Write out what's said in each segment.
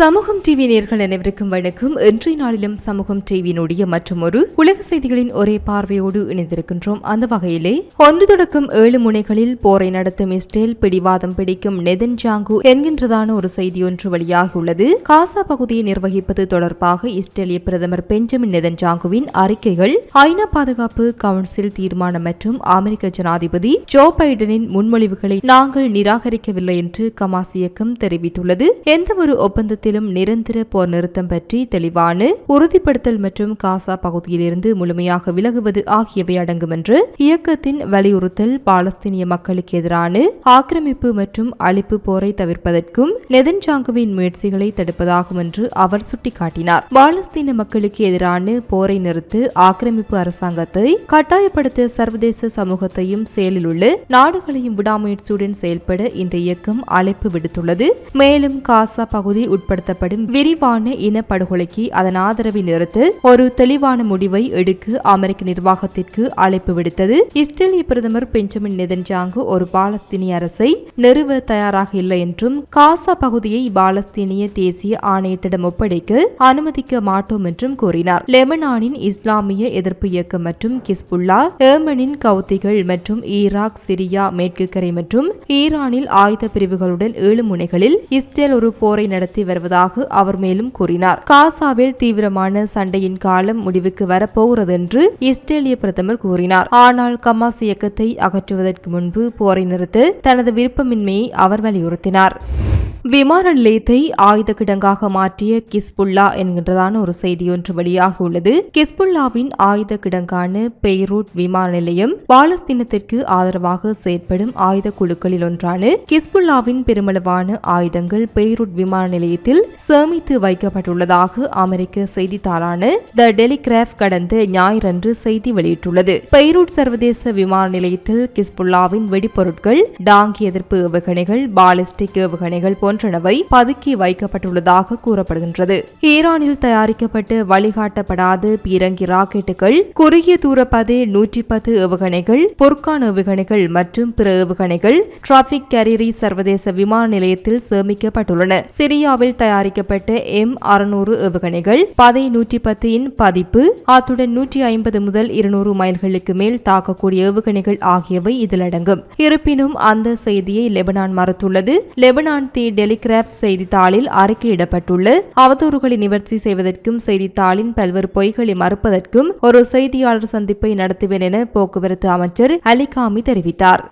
சமூகம் டிவி நேர்கள் அனைவருக்கும் வணக்கம். இன்றைய நாளிலும் சமூகம் டிவியினுடைய மற்றும் ஒரு உலக செய்திகளின் ஒரே பார்வையோடு இணைந்திருக்கின்றோம். அந்த வகையிலே ஒன்று தொடக்கம் ஏழு முனைகளில் போரை நடத்தும் இஸ்ரேல் பிடிவாதம் பிடிக்கும் நெதன் ஜாங்கு என்கின்றதான ஒரு செய்தி ஒன்று வெளியாகியுள்ளது காசா பகுதியை நிர்வகிப்பது தொடர்பாக இஸ்ரேலிய பிரதமர் பெஞ்சமின் நெதன் ஜாங்குவின் அறிக்கைகள் ஐநா பாதுகாப்பு கவுன்சில் தீர்மானம் மற்றும் அமெரிக்க ஜனாதிபதி ஜோ பைடனின் முன்மொழிவுகளை நாங்கள் நிராகரிக்கவில்லை என்று கமாஸ் இயக்கம் தெரிவித்துள்ளது. எந்தவொரு ஒப்பந்தத்திலும் நிரந்தர போர் நிறுத்தம் பற்றி தெளிவான உறுதிப்படுத்தல் மற்றும் காசா பகுதியிலிருந்து முழுமையாக விலகுவது ஆகியவை அடங்கும் என்று இயக்கத்தின் வலியுறுத்தல் பாலஸ்தீனிய மக்களுக்கு எதிரான ஆக்கிரமிப்பு மற்றும் அழிப்பு போரை தவிர்ப்பதற்கும் நெதன்சாங்குவின் முயற்சிகளை தடுப்பதாகும் என்று அவர் சுட்டிக்காட்டினார். பாலஸ்தீன மக்களுக்கு எதிரான போரை நிறுத்து ஆக்கிரமிப்பு அரசாங்கத்தை கட்டாயப்படுத்த சர்வதேச சமூகத்தையும் செயலில் உள்ள நாடுகளையும் விடாமுயற்சியுடன் செயல்பட இந்த இயக்கம் அழைப்பு விடுத்துள்ளது. மேலும் காசா பகுதி உட்பட உட்படுத்தப்படும் விரிவான இனப்படுகொலைக்கு அதன் ஆதரவை நிறுத்து ஒரு தெளிவான முடிவை எடுக்க அமெரிக்க நிர்வாகத்திற்கு அழைப்பு விடுத்தது. இஸ்ரேலிய பிரதமர் பெஞ்சமின் நெதன்ஜாங்கு ஒரு பாலஸ்தீனிய அரசை நிறுவ தயாராக இல்லை என்றும் காசா பகுதியை பாலஸ்தீனிய தேசிய ஆணையத்திடம் ஒப்படைக்க அனுமதிக்க மாட்டோம் என்றும் கூறினார். லெபனானின் இஸ்லாமிய எதிர்ப்பு இயக்கம் மற்றும் கிஸ்புல்லா ஏமனின் கவுத்திகள் மற்றும் ஈராக் சிரியா மேற்கு கரை மற்றும் ஈரானில் ஆயுத பிரிவுகளுடன் ஏழு முனைகளில் இஸ்ரேல் ஒரு போரை நடத்தி வருவது வருவதாக அவர் மேலும் கூறினார். காசாவில் தீவிரமான சண்டையின் காலம் முடிவுக்கு வரப்போகிறது என்று இஸ்ரேலிய பிரதமர் கூறினார். ஆனால் கமாஸ் இயக்கத்தை அகற்றுவதற்கு முன்பு போரை நிறுத்த தனது விருப்பமின்மையை அவர் வலியுறுத்தினார். விமான நிலையத்தை ஆயுத கிடங்காக மாற்றிய கிஸ்புல்லா என்கின்றதான ஒரு செய்தி ஒன்று வெளியாகியுள்ளது. கிஸ்புல்லாவின் ஆயுத கிடங்கான பெய்ரூட் விமான நிலையம் பாலஸ்தீனத்திற்கு ஆதரவாக செயற்படும் ஆயுத குழுக்களில் ஒன்றான கிஸ்புல்லாவின் பெருமளவான ஆயுதங்கள் பெய்ரூட் விமான நிலையத்தில் சேமித்து வைக்கப்பட்டுள்ளதாக அமெரிக்க செய்தித்தாளான த டெலிகிராஃப் கடந்த ஞாயிறன்று செய்தி வெளியிட்டுள்ளது. பெய்ரூட் சர்வதேச விமான நிலையத்தில் கிஸ்புல்லாவின் வெடிப்பொருட்கள் டாங்கி எதிர்ப்பு ஏவுகணைகள் பாலிஸ்டிக் ஏவுகணைகள் போன்ற போன்றனவை பதுக்கி வைக்கப்பட்டுள்ளதாக கூறப்படுகின்றது. ஈரானில் தயாரிக்கப்பட்டு வழிகாட்டப்படாத பீரங்கி ராக்கெட்டுகள் குறுகிய தூர பதே நூற்றி பத்து ஏவுகணைகள் பொற்கான் ஏவுகணைகள் மற்றும் பிற ஏவுகணைகள் டிராபிக் கேரியரி சர்வதேச விமான நிலையத்தில் சேமிக்கப்பட்டுள்ளன. சிரியாவில் தயாரிக்கப்பட்ட எம் அறுநூறு ஏவுகணைகள் பதை நூற்றி பத்து பதிப்பு அத்துடன் நூற்றி ஐம்பது முதல் இருநூறு மைல்களுக்கு மேல் தாக்கக்கூடிய ஏவுகணைகள் ஆகியவை இதில் அடங்கும் இருப்பினும் அந்த செய்தியை லெபனான் மறுத்துள்ளது. லெபனான் தி டெலிகிராப் செய்தித்தாளில் அறிக்கையிடப்பட்டுள்ள அவதூறுகளை நிவர்த்தி செய்வதற்கும் செய்தித்தாளின் பல்வேறு பொய்களை மறுப்பதற்கும் ஒரு செய்தியாளர் சந்திப்பை நடத்துவேன் என போக்குவரத்து அமைச்சர் அலிகாமி தெரிவித்தார்.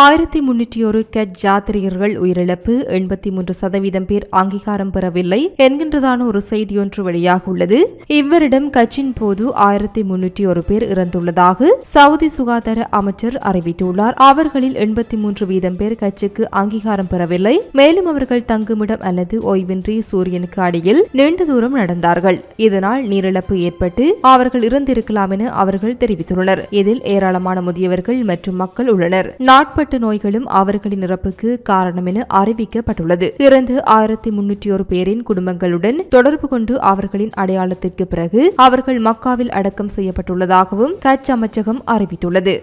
ஆயிரத்தி முன்னூற்றி ஒரு கட் ஜாத்திரிகர்கள் உயிரிழப்பு. எண்பத்தி மூன்று சதவீதம் பேர் அங்கீகாரம் பெறவில்லை என்கின்றதான ஒரு செய்தியொன்று வெளியாகியுள்ளது இவரிடம் கட்சியின் போது ஆயிரத்தி முன்னூற்றி ஒரு பேர் இறந்துள்ளதாக சவுதி சுகாதார அமைச்சர் அறிவித்துள்ளார். அவர்களில் எண்பத்தி மூன்று வீதம் பேர் கட்சிக்கு அங்கீகாரம் பெறவில்லை. மேலும் அவர்கள் தங்குமிடம் அல்லது ஓய்வின்றி சூரியனுக்கு அடியில் நீண்ட தூரம் நடந்தார்கள். இதனால் நீரிழப்பு ஏற்பட்டு அவர்கள் இறந்திருக்கலாம் என அவர்கள் தெரிவித்துள்ளனர். இதில் ஏராளமான முதியவர்கள் மற்றும் மக்கள் உள்ளனர். நாட்பட்ட நோய்களும் அவர்களின் இறப்புக்கு காரணம் என அறிவிக்கப்பட்டுள்ளது. இறந்து ஆயிரத்தி முன்னூற்றி ஒரு பேரின் குடும்பங்களுடன் தொடர்பு கொண்டு அவர்களின் அடையாளத்திற்கு பிறகு அவர்கள் மக்காவில் அடக்கம் செய்யப்பட்டுள்ளதாகவும் கட்ச் அமைச்சகம் அறிவித்துள்ளது.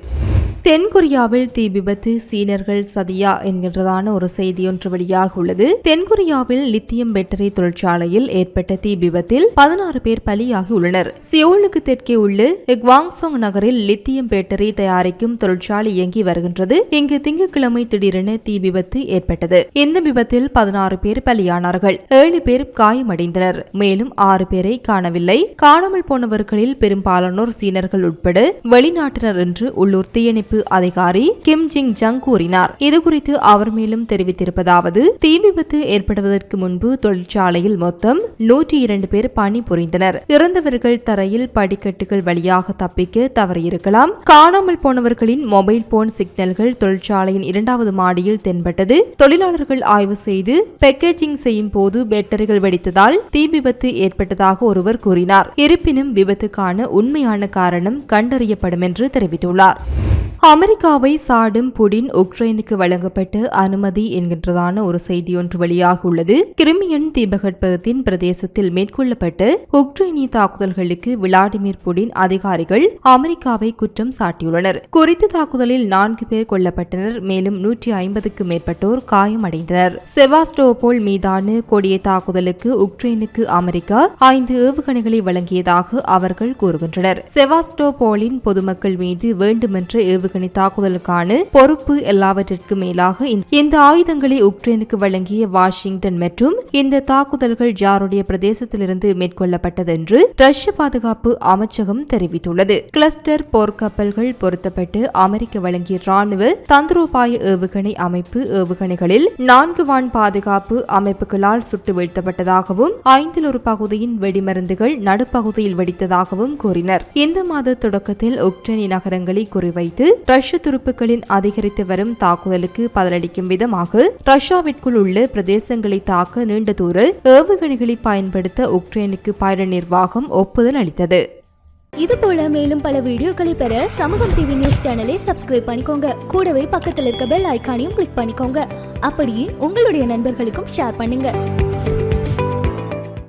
தென்கொரியாவில் தீ விபத்து சீனர்கள் சதியா என்கின்றதான ஒரு செய்தி ஒன்று வெளியாக உள்ளது. தென்கொரியாவில் லித்தியம் பேட்டரி தொழிற்சாலையில் ஏற்பட்ட தீ விபத்தில் பதினாறு பேர் பலியாகி உள்ளனர். சியோலுக்கு தெற்கே உள்ள குவாங்சோங் நகரில் லித்தியம் பேட்டரி தயாரிக்கும் தொழிற்சாலை இயங்கி வருகின்றது. இங்கு திங்கட்கிழமை திடீரென தீ விபத்து ஏற்பட்டது. இந்த விபத்தில் பதினாறு பேர் பலியானார்கள். ஏழு பேர் காயமடைந்தனர். மேலும் ஆறு பேரை காணவில்லை. காணாமல் போனவர்களில் பெரும்பாலானோர் சீனர்கள் உட்பட வெளிநாட்டினர் என்று உள்ளூர் தீயணைப்பு அதிகாரி கிம் ஜிங் ஜங் கூறினார். இதுகுறித்து அவர் மேலும் தெரிவித்திருப்பதாவது தீ விபத்து ஏற்படுவதற்கு முன்பு தொழிற்சாலையில் மொத்தம் நூற்றி இரண்டு பேர் பணிபுரிந்தனர். இறந்தவர்கள் தரையில் படிக்கட்டுகள் வழியாக தப்பிக்க தவறியிருக்கலாம். காணாமல் போனவர்களின் மொபைல் போன் சிக்னல்கள் தொழிற்சாலையின் இரண்டாவது மாடியில் தென்பட்டது. தொழிலாளர்கள் ஆய்வு செய்து பேக்கேஜிங் செய்யும் போது பேட்டரிகள் வெடித்ததால் தீ விபத்து ஏற்பட்டதாக ஒருவர் கூறினார். இருப்பினும் விபத்துக்கான உண்மையான காரணம் கண்டறியப்படும் என்று தெரிவித்துள்ளார். அமெரிக்காவை சாடும் புடின் உக்ரைனுக்கு வழங்கப்பட்ட அனுமதி என்கின்றதான ஒரு செய்தி ஒன்று வெளியாக உள்ளது. கிரிமியன் தீபகற்பகத்தின் பிரதேசத்தில் மேற்கொள்ளப்பட்ட உக்ரைனிய தாக்குதல்களுக்கு விளாடிமிர் புடின் அதிகாரிகள் அமெரிக்காவை குற்றம் சாட்டியுள்ளனர். குறித்த தாக்குதலில் நான்கு பேர் கொல்லப்பட்டனர் மேலும் நூற்றி ஐம்பதுக்கு மேற்பட்டோர் காயமடைந்தனர். செவாஸ்டோபோல் மீதான கொடிய தாக்குதலுக்கு உக்ரைனுக்கு அமெரிக்கா ஐந்து ஏவுகணைகளை வழங்கியதாக அவர்கள் கூறுகின்றனர். செவாஸ்டோபோலின் பொதுமக்கள் மீது வேண்டுமென்ற ஏவுகணை ஏவுகணை தாக்குதலுக்கான பொறுப்பு எல்லாவற்றிற்கும் மேலாக இந்த- இந்த ஆயுதங்களை உக்ரைனுக்கு வழங்கிய வாஷிங்டன் மற்றும் இந்த தாக்குதல்கள் யாருடைய பிரதேசத்திலிருந்து மேற்கொள்ளப்பட்டது என்று ரஷ்ய பாதுகாப்பு அமைச்சகம் தெரிவித்துள்ளது. கிளஸ்டர் போர்க்கப்பல்கள் பொருத்தப்பட்டு அமெரிக்க வழங்கிய ராணுவ தந்திரோபாய ஏவுகணை அமைப்பு ஏவுகணைகளில் நான்கு வான் பாதுகாப்பு அமைப்புகளால் சுட்டு வீழ்த்தப்பட்டதாகவும் ஐந்தில் ஒரு பகுதியின் வெடிமருந்துகள் நடுப்பகுதியில் வெடித்ததாகவும் கூறினர். இந்த மாத தொடக்கத்தில் உக்ரைனி நகரங்களை குறிவைத்து ரஷ்ய துருப்புக்களின் அதிகரித்து வரும் தாக்குதலுக்கு பதிலளிக்கும் விதமாக ரஷ்யாவிற்குள் உள்ள பிரதேசங்களை தாக்க நீண்ட தூர ஏவுகணைகளை பயன்படுத்த உக்ரைனுக்கு பயண நிர்வாகம் ஒப்புதல் அளித்தது. இது போல மேலும் பல வீடியோக்களை பெற சமூகம் டிவி நியூஸ் சேனலை சப்ஸ்கிரைப் பண்ணிக்கோங்க. கூடவே பக்கத்தில் இருக்க பெல் ஐகானையும் கிளிக் பண்ணிக்கோங்க. அப்படியே உங்களுடைய நண்பர்களுக்கும் ஷேர் பண்ணுங்க.